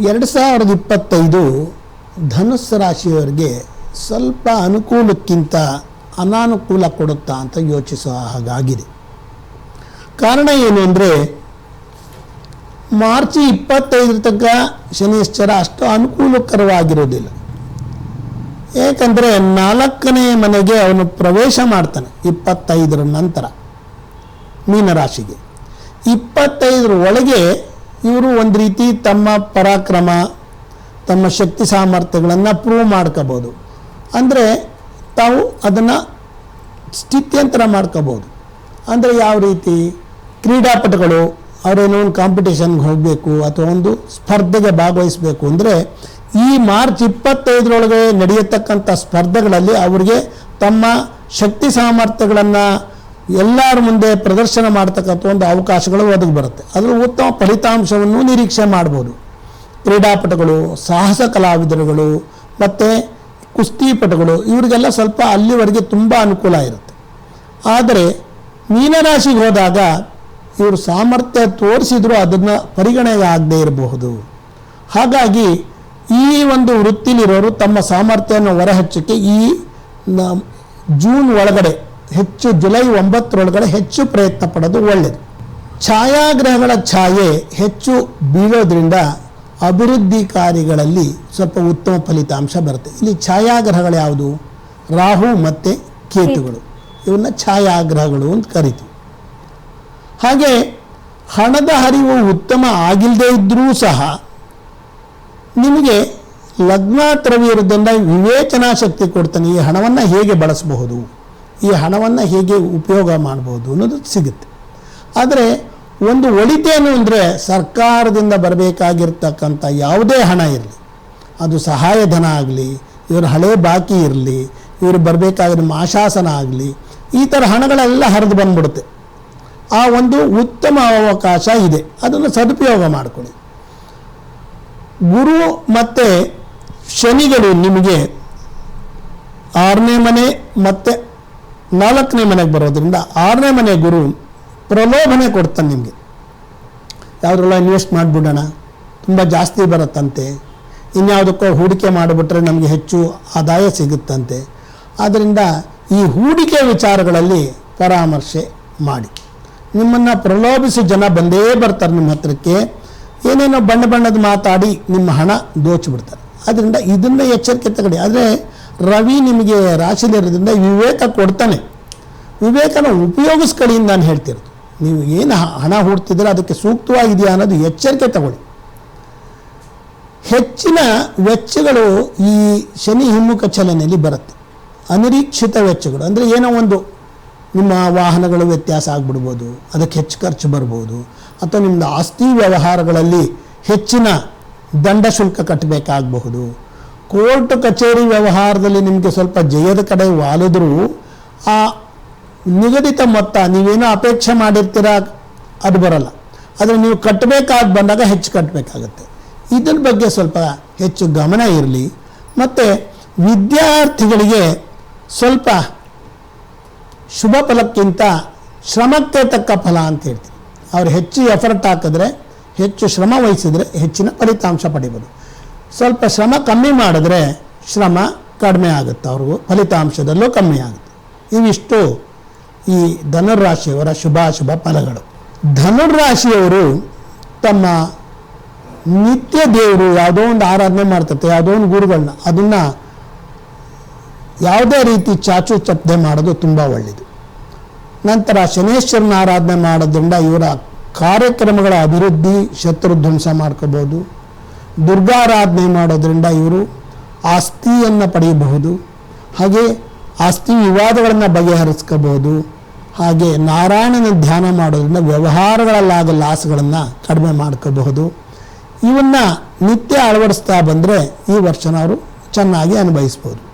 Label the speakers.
Speaker 1: ಎರಡು ಸಾವಿರದ ಇಪ್ಪತ್ತೈದು ಧನುಸ್ಸು ರಾಶಿಯವರಿಗೆ ಸ್ವಲ್ಪ ಅನುಕೂಲಕ್ಕಿಂತ ಅನಾನುಕೂಲ ಕೊಡುತ್ತಾ ಅಂತ ಯೋಚಿಸುವ ಹಾಗಾಗಿದೆ. ಕಾರಣ ಏನು ಅಂದರೆ ಮಾರ್ಚ್ ಇಪ್ಪತ್ತೈದರ ತನಕ ಶನಿಶ್ಚರ ಅಷ್ಟು ಅನುಕೂಲಕರವಾಗಿರೋದಿಲ್ಲ ಏಕೆಂದರೆ ನಾಲ್ಕನೇ ಮನೆಗೆ ಅವನು ಪ್ರವೇಶ ಮಾಡ್ತಾನೆ ಇಪ್ಪತ್ತೈದರ ನಂತರ ಮೀನರಾಶಿಗೆ. ಇಪ್ಪತ್ತೈದರ ಒಳಗೆ ಇವರು ಒಂದು ರೀತಿ ತಮ್ಮ ಪರಾಕ್ರಮ, ತಮ್ಮ ಶಕ್ತಿ ಸಾಮರ್ಥ್ಯಗಳನ್ನು ಪ್ರೂವ್ ಮಾಡ್ಕೋಬೋದು. ಅಂದರೆ ತಾವು ಅದನ್ನು ಸ್ಥಿತ್ಯಂತರ ಮಾಡ್ಕೋಬೋದು. ಅಂದರೆ ಯಾವ ರೀತಿ? ಕ್ರೀಡಾಪಟುಗಳು ಅವರೇನೋ ಒಂದು ಕಾಂಪಿಟೇಷನ್ಗೆ ಹೋಗಬೇಕು ಅಥವಾ ಒಂದು ಸ್ಪರ್ಧೆಗೆ ಭಾಗವಹಿಸಬೇಕು ಅಂದರೆ ಈ ಮಾರ್ಚ್ ಇಪ್ಪತ್ತೈದರೊಳಗೆ ನಡೆಯತಕ್ಕಂಥ ಸ್ಪರ್ಧೆಗಳಲ್ಲಿ ಅವರಿಗೆ ತಮ್ಮ ಶಕ್ತಿ ಸಾಮರ್ಥ್ಯಗಳನ್ನು ಎಲ್ಲರ ಮುಂದೆ ಪ್ರದರ್ಶನ ಮಾಡ್ತಕ್ಕಂಥ ಒಂದು ಅವಕಾಶಗಳು ಒದಗಿ ಬರುತ್ತೆ. ಅದರ ಉತ್ತಮ ಫಲಿತಾಂಶವನ್ನು ನಿರೀಕ್ಷೆ ಮಾಡ್ಬೋದು. ಕ್ರೀಡಾಪಟುಗಳು, ಸಾಹಸ ಕಲಾವಿದರುಗಳು, ಮತ್ತು ಕುಸ್ತಿಪಟುಗಳು ಇವರಿಗೆಲ್ಲ ಸ್ವಲ್ಪ ಅಲ್ಲಿವರೆಗೆ ತುಂಬ ಅನುಕೂಲ ಇರುತ್ತೆ. ಆದರೆ ಮೀನರಾಶಿಗೆ ಹೋದಾಗ ಇವರು ಸಾಮರ್ಥ್ಯ ತೋರಿಸಿದರೂ ಅದನ್ನು ಪರಿಗಣನೆಗೆ ಆಗದೇ ಇರಬಹುದು. ಹಾಗಾಗಿ ಈ ಒಂದು ವೃತ್ತಿಲಿರೋರು ತಮ್ಮ ಸಾಮರ್ಥ್ಯವನ್ನು ಹೊರಹಚ್ಚಕ್ಕೆ ಈ ಜೂನ್ ಒಳಗಡೆ ಹೆಚ್ಚು ಜುಲೈ ಒಂಬತ್ತರೊಳಗಡೆ ಹೆಚ್ಚು ಪ್ರಯತ್ನ ಪಡೋದು ಒಳ್ಳೆಯದು ಛಾಯಾಗ್ರಹಗಳ ಛಾಯೆ ಹೆಚ್ಚು ಬೀಳೋದ್ರಿಂದ ಅಭಿವೃದ್ಧಿ ಕಾರ್ಯಗಳಲ್ಲಿ ಸ್ವಲ್ಪ ಉತ್ತಮ ಫಲಿತಾಂಶ ಬರುತ್ತೆ. ಇಲ್ಲಿ ಛಾಯಾಗ್ರಹಗಳು ಯಾವುದು? ರಾಹು ಮತ್ತು ಕೇತುಗಳು. ಇವನ್ನ ಛಾಯಾಗ್ರಹಗಳು ಅಂತ ಕರಿತೀವಿ. ಹಾಗೆ ಹಣದ ಹರಿವು ಉತ್ತಮ ಆಗಿಲ್ಲದೆ ಇದ್ದರೂ ಸಹ ನಿಮಗೆ ಲಗ್ನಾತ್ರವಿರೋದ್ರಿಂದ ವಿವೇಚನಾ ಶಕ್ತಿ ಕೊಡ್ತಾನೆ. ಈ ಹಣವನ್ನು ಹೇಗೆ ಬಳಸಬಹುದು? ಈ ಹಣವನ್ನು ಹೇಗೆ ಉಪಯೋಗ ಮಾಡ್ಬೋದು ಅನ್ನೋದು ಸಿಗುತ್ತೆ. ಆದರೆ ಒಂದು ಒಳಿತೇನು ಅಂದರೆ ಸರ್ಕಾರದಿಂದ ಬರಬೇಕಾಗಿರ್ತಕ್ಕಂಥ ಯಾವುದೇ ಹಣ ಇರಲಿ, ಅದು ಸಹಾಯಧನ ಆಗಲಿ, ಇವರು ಹಳೆ ಬಾಕಿ ಇರಲಿ, ಇವರು ಬರಬೇಕಾಗಿರೋ ಮಾಶಾಸನ ಆಗಲಿ, ಈ ಥರ ಹಣಗಳೆಲ್ಲ ಹರಿದು ಬಂದ್ಬಿಡುತ್ತೆ. ಆ ಒಂದು ಉತ್ತಮ ಅವಕಾಶ ಇದೆ, ಅದನ್ನು ಸದುಪಯೋಗ ಮಾಡಿಕೊಳ್ಳಿ. ಗುರು ಮತ್ತು ಶನಿಗಳು ನಿಮಗೆ ಆರನೇ ಮನೆ ಮತ್ತು ನಾಲ್ಕನೇ ಮನೆಗೆ ಬರೋದ್ರಿಂದ ಆರನೇ ಮನೆ ಗುರು ಪ್ರಲೋಭನೆ ಕೊಡ್ತಾನೆ ನಿಮಗೆ. ಯಾವುದ್ರಲ್ಲ ಇನ್ವೆಸ್ಟ್ ಮಾಡಿಬಿಡೋಣ, ತುಂಬ ಜಾಸ್ತಿ ಬರುತ್ತಂತೆ. ಇನ್ಯಾವುದಕ್ಕೋ ಹೂಡಿಕೆ ಮಾಡಿಬಿಟ್ರೆ ನಮಗೆ ಹೆಚ್ಚು ಆದಾಯ ಸಿಗುತ್ತಂತೆ. ಆದ್ದರಿಂದ ಈ ಹೂಡಿಕೆ ವಿಚಾರಗಳಲ್ಲಿ ಪರಾಮರ್ಶೆ ಮಾಡಿ. ನಿಮ್ಮನ್ನು ಪ್ರಲೋಭಿಸಿ ಜನ ಬಂದೇ ಬರ್ತಾರೆ ನಿಮ್ಮ ಹತ್ರಕ್ಕೆ. ಏನೇನೋ ಬಣ್ಣ ಬಣ್ಣದ ಮಾತಾಡಿ ನಿಮ್ಮ ಹಣ ದೋಚಿಬಿಡ್ತಾರೆ ಆದ್ದರಿಂದ ಇದನ್ನು ಎಚ್ಚರಿಕೆ ತಗೊಳ್ಳಿ. ಆದರೆ ರವಿ ನಿಮಗೆ ರಾಶಿಲಿರೋದ್ರಿಂದ ವಿವೇಕ ಕೊಡ್ತಾನೆ. ವಿವೇಕನ ಉಪಯೋಗಿಸ್ಕೊಳ್ಳಿ ನಾನು ಹೇಳ್ತಿರೋದು. ನೀವು ಏನು ಹಣ ಹೂಡ್ತಿದ್ರೆ ಅದಕ್ಕೆ ಸೂಕ್ತವಾಗಿದೆಯಾ ಅನ್ನೋದು ಎಚ್ಚರಿಕೆ ತಗೊಳ್ಳಿ. ಹೆಚ್ಚಿನ ವೆಚ್ಚಗಳು ಈ ಶನಿ ಹಿಮ್ಮುಖ ಚಲನೆಯಲ್ಲಿ ಬರುತ್ತೆ. ಅನಿರೀಕ್ಷಿತ ವೆಚ್ಚಗಳು. ಅಂದರೆ ಏನೋ ಒಂದು ನಿಮ್ಮ ವಾಹನಗಳು ವ್ಯತ್ಯಾಸ ಆಗಿಬಿಡ್ಬೋದು, ಅದಕ್ಕೆ ಹೆಚ್ಚು ಖರ್ಚು ಬರ್ಬೋದು, ಅಥವಾ ನಿಮ್ಮದು ಆಸ್ತಿ ವ್ಯವಹಾರಗಳಲ್ಲಿ ಹೆಚ್ಚಿನ ದಂಡ ಶುಲ್ಕ ಕಟ್ಟಬೇಕಾಗಬಹುದು ಕೋರ್ಟ್ ಕಚೇರಿ ವ್ಯವಹಾರದಲ್ಲಿ ನಿಮಗೆ ಸ್ವಲ್ಪ ಜಯದ ಕಡೆ ವಾಲಿದ್ರೂ, ಆ ನಿಗದಿತ ಮೊತ್ತ ನೀವೇನೋ ಅಪೇಕ್ಷೆ ಮಾಡಿರ್ತೀರ ಅದು ಬರಲ್ಲ. ಆದರೆ ನೀವು ಕಟ್ಟಬೇಕಾದ ಬಂದಾಗ ಹೆಚ್ಚು ಕಟ್ಟಬೇಕಾಗತ್ತೆ ಇದ್ರ ಬಗ್ಗೆ ಸ್ವಲ್ಪ ಹೆಚ್ಚು ಗಮನ ಇರಲಿ. ಮತ್ತು ವಿದ್ಯಾರ್ಥಿಗಳಿಗೆ ಸ್ವಲ್ಪ ಶುಭ ಫಲಕ್ಕಿಂತ ಶ್ರಮಕ್ಕೆ ತಕ್ಕ ಫಲ ಅಂತ ಹೇಳ್ತೀವಿ ಅವ್ರು ಹೆಚ್ಚು ಎಫರ್ಟ್ ಹಾಕಿದ್ರೆ, ಹೆಚ್ಚು ಶ್ರಮ ವಹಿಸಿದರೆ ಹೆಚ್ಚಿನ ಫಲಿತಾಂಶ ಪಡಿಬೋದು. ಸ್ವಲ್ಪ ಶ್ರಮ ಕಮ್ಮಿ ಮಾಡಿದ್ರೆ ಶ್ರಮ ಕಡಿಮೆ ಆಗುತ್ತೆ, ಅವ್ರಿಗೂ ಫಲಿತಾಂಶದಲ್ಲೂ ಕಮ್ಮಿ ಆಗುತ್ತೆ. ಇವಿಷ್ಟು ಈ ಧನುರಾಶಿಯವರ ಶುಭಾಶುಭ ಫಲಗಳು. ಧನುರಾಶಿಯವರು ತಮ್ಮ ನಿತ್ಯ ದೇವರು ಯಾವುದೋ ಒಂದು ಆರಾಧನೆ ಮಾಡ್ತತೆ, ಯಾವುದೋ ಒಂದು ಗುರುಗಳನ್ನ ಅದನ್ನು ಯಾವುದೇ ರೀತಿ ಚಾಚು ಚಪ್ಪದೆ ಮಾಡೋದು ತುಂಬ ಒಳ್ಳೆಯದು ನಂತರ ಶನೇಶ್ವರನ ಆರಾಧನೆ ಮಾಡೋದ್ರಿಂದ ಇವರ ಕಾರ್ಯಕ್ರಮಗಳ ಅಭಿವೃದ್ಧಿ ಶತ್ರುಧ್ವಂಸ ಮಾಡ್ಕೋಬೋದು. ದುರ್ಗಾರಾಧನೆ ಮಾಡೋದರಿಂದ ಇವರು ಆಸ್ತಿಯನ್ನು ಪಡೆಯಬಹುದು, ಹಾಗೆ ಆಸ್ತಿ ವಿವಾದಗಳನ್ನು ಬಗೆಹರಿಸ್ಕೋಬಹುದು, ಹಾಗೆ ನಾರಾಯಣನ ಧ್ಯಾನ ಮಾಡೋದರಿಂದ ವ್ಯವಹಾರಗಳಲ್ಲಾದ ಲಾಸ್ಗಳನ್ನು ಕಡಿಮೆ ಮಾಡ್ಕೋಬಹುದು. ಇವನ್ನು ನಿತ್ಯ ಅಳವಡಿಸ್ತಾ ಬಂದರೆ ಈ ವರ್ಷನ ಅವರು ಚೆನ್ನಾಗಿ ಅನುಭವಿಸ್ಬೋದು.